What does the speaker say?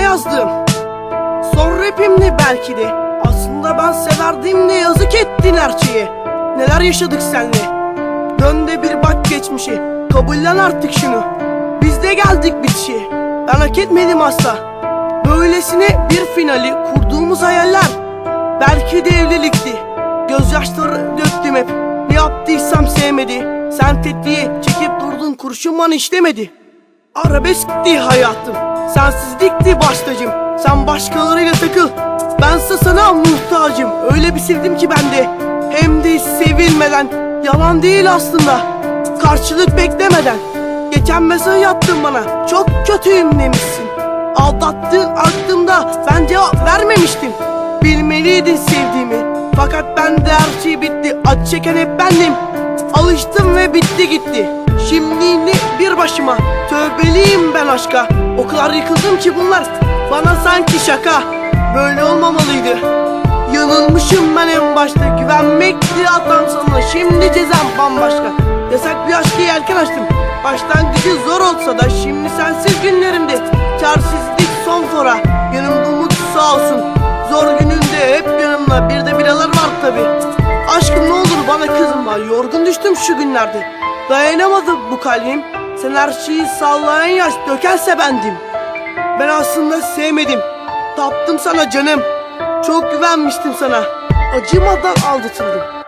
yazdım. Son rapimdi belki de? Aslında ben severdim de yazık ettin her şeyi. Neler yaşadık senle Dön de bir bak geçmişe. Kabullen artık şunu. Biz de geldik bitişe. Ben hak etmedim asla. Böylesine bir finali kurduğumuz hayaller Belki de evlilikti. Gözyaşları döktüm hep. Ne yaptıysam sevmedi. Sen tetiği çekip durdun kurşun bana işlemedi Arabeskti hayatım. Sensizlikti baştacım. Sen başkalarıyla takıl. Bense sana muhtacım. Öyle bir sevdim ki ben de. Hem de sevilmeden. Yalan değil aslında. Karşılık beklemeden. Geçen mesaj attın bana. Çok kötüyüm demişsin. Aldattığın aklımda Ben cevap vermemiştim. Bilmeliydin sevdiğimi. Fakat bende her şey bitti. Acı çeken hep bendim. Alıştım ve bitti gitti Şimdi ne bir başıma Tövbeliyim ben aşka. O kadar yıkıldım ki bunlar Bana sanki şaka. Böyle olmamalıydı. Yanılmışım ben en başta Güvenmekti hatam sana. Şimdi cezam bambaşka. Yasak bir aşkı yelken açtım. Başlangıcı zor olsa da Şimdi sensiz günlerimde Çaresizlik son fora. Yanımda umut sağ olsun. Zor gününde hep yanımda Bir de biralar var tabi Aşkım ne olur bana kızma. Yorgun düştüm şu günlerde Dayanamadı bu kalbim. Sen her şeyi sallayan yaş dökerse bendim. Ben aslında sevmedim. Taptım sana canım. Çok güvenmiştim sana. Acımadan aldatıldım